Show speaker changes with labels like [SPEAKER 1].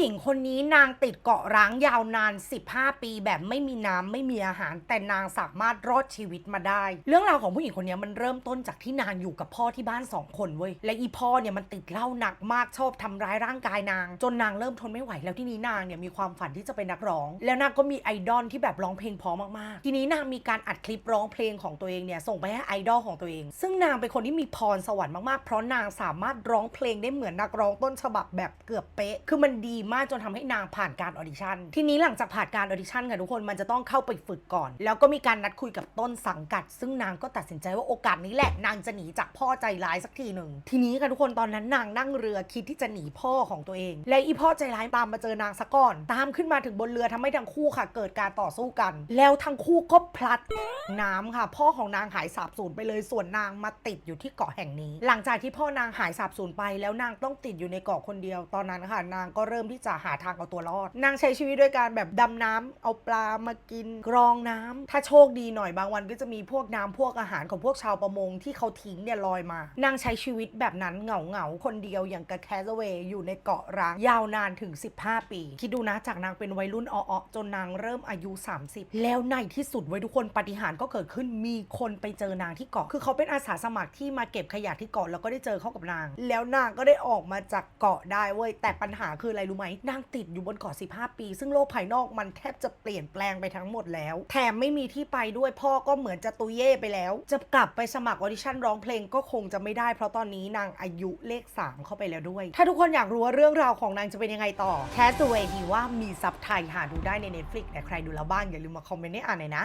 [SPEAKER 1] หญิงคนนี้นางติดเกาะร้างยาวนาน 15 ปีแบบไม่มีน้ำไม่มีอาหาร แต่นางสามารถรอดชีวิตมาได้ เรื่องราวของผู้หญิงคนนี้มันเริ่มต้นจากที่นางอยู่กับพ่อที่บ้านสองคนเว้ยและอีพ่อเนี่ยมันติดเหล้าหนักมากชอบทำร้ายร่างกายนาง จนนางเริ่มทนไม่ไหวแล้วที่นี้นางเนี่ยมีความฝันที่จะเป็นนักร้อง แล้วนางก็มีไอดอลที่แบบร้องเพลงพราะมากๆ ทีนี้นางมีการอัดคลิปร้องเพลงของตัวเองเนี่ยส่งไปให้ไอดอลของตัวเอง ซึ่งนางเป็นคนที่มีพรสวรรค์มากๆเพราะนางสามารถร้องเพลงได้เหมือนนักร้องต้นฉบับแบบเกือบเป๊ะคือมันดีมากจนทำให้นางผ่านการออดิชั่นทีนี้หลังจากผ่านการออดิชั่นค่ะทุกคนมันจะต้องเข้าไปฝึกก่อน แล้วก็มีการนัดคุยกับต้นสังกัด ซึ่งนางก็ตัดสินใจว่าโอกาสนี้แหละนางจะหนีจากพ่อใจร้ายสักทีหนึ่งทีนี้ค่ะทุกคนตอนนั้นนางนั่งเรือคิดที่จะหนีพ่อของตัวเอง และอีพ่อใจร้ายตามมาเจอนางซะก่อน ตามขึ้นมาถึงบนเรือทำให้ทั้งคู่ค่ะ เกิดการต่อสู้กัน แล้วทั้งคู่ก็พลัดน้ำค่ะ พ่อของนางหายสาบสูญไปเลยส่วนนางมาติดอยู่ที่เกาะแห่งนี้ หลังจากที่พ่อนางหายสาบสูญไปแล้วนางต้องติดอยู่ในเกาะคนเดียวตอนนั้นค่ะ นางก็เริ่มที่จะหาทางเอาตัวรอด นางใช้ชีวิตด้วยการแบบดำน้ำเอาปลามากินกรองน้ำถ้าโชคดีหน่อยบางวันก็จะมีพวกน้ำพวกอาหารของพวกชาวประมงที่เขาทิ้งเนี่ยลอยมา นางใช้ชีวิตแบบนั้นเหงาเหงาๆคนเดียวอย่างกับแคสเวย์อยู่ในเกาะร้างยาวนานถึง 15 ปี คิดดูนะจากนางเป็นวัยรุ่นอ้อๆจนนางเริ่มอายุ 30 แล้วในที่สุดไว้ทุกคนปาฏิหารย์ก็เกิดขึ้นมีคนไปเจอนางที่เกาะ คือเขาเป็นอาสาสมัครที่มาเก็บขยะที่เกาะแล้วก็ได้เจอเข้ากับนาง แล้วนางก็ได้ออกมาจากเกาะได้เว้ยแต่ปัญหาคืออะไรรู้ไหมนางติดอยู่บนเกาะ15 ปี ซึ่งโลกภายนอกมันแทบจะเปลี่ยนแปลงไปทั้งหมดแล้ว แถมไม่มีที่ไปด้วยพ่อก็เหมือนจะตุยเย่ไปแล้ว จะกลับไปสมัครออดิชั่นร้องเพลงก็คงจะไม่ได้เพราะตอนนี้นางอายุเลข 3 เข้าไปแล้วด้วย ถ้าทุกคนอยากรู้ว่าเรื่องราวของนางจะเป็นยังไงต่อ Castaway ที่ว่ามีซับไทยหาดูได้ใน Netflix แต่ใครดูแล้วบ้างอย่าลืมมาคอมเมนต์ให้อ่านหน่อยนะ